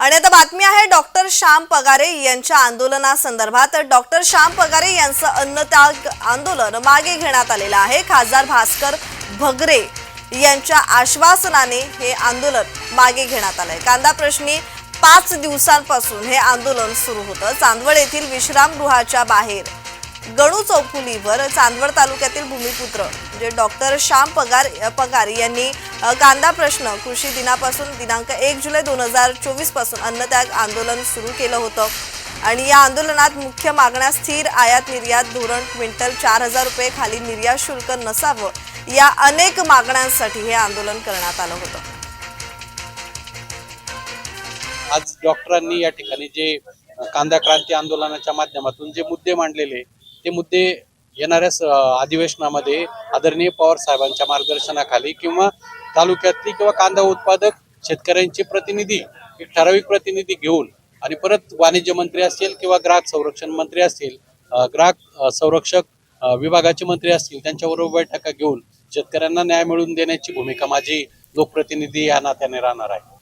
आणि आता बातमी आहे डॉक्टर श्याम पगारे यांच्या आंदोलनासंदर्भात. डॉक्टर श्याम पगारे यांचं अन्नत्याग आंदोलन मागे घेण्यात आलेलं आहे. खासदार भास्कर भगरे यांच्या आश्वासनाने हे आंदोलन मागे घेण्यात आलंय. कांदा प्रश्नी पाच दिवसांपासून हे आंदोलन सुरू होतं. चांदवड येथील विश्रामगृहाच्या बाहेर गणू चौफुलीवर चांदवड तालुक्यातील भूमिपुत्र म्हणजे डॉक्टर श्याम पगार पगार यांनी कांदा प्रश्न कृषी दिनापासून दिनांक एक जुलै दोन हजार चोवीसपासून अन्नत्याग आंदोलन सुरू केलं होतं. आणि या आंदोलनात मुख्य मागण्या स्थिर आयात निर्यात धोरण क्विंटल चार हजार रुपये खाली निर्यात शुल्क नसावं या अनेक मागण्यांसाठी हे आंदोलन करण्यात आलं होतं. आज डॉक्टरांनी या ठिकाणी जे कांदा क्रांती आंदोलनाच्या माध्यमातून जे मुद्दे मांडलेले ते मुद्दे येणाऱ्या स- अधिवेशनामध्ये आदरणीय पवार साहेबांच्या मार्गदर्शनाखाली किंवा तालुक्यातली किंवा कांदा उत्पादक शेतकऱ्यांचे प्रतिनिधी एक ठराविक प्रतिनिधी घेऊन आणि परत वाणिज्य मंत्री असतील किंवा ग्राहक संरक्षण मंत्री असतील ग्राहक संरक्षक विभागाचे मंत्री असतील त्यांच्याबरोबर बैठका घेऊन शेतकऱ्यांना न्याय मिळवून देण्याची भूमिका माझी लोकप्रतिनिधी या नात्याने राहणार आहे.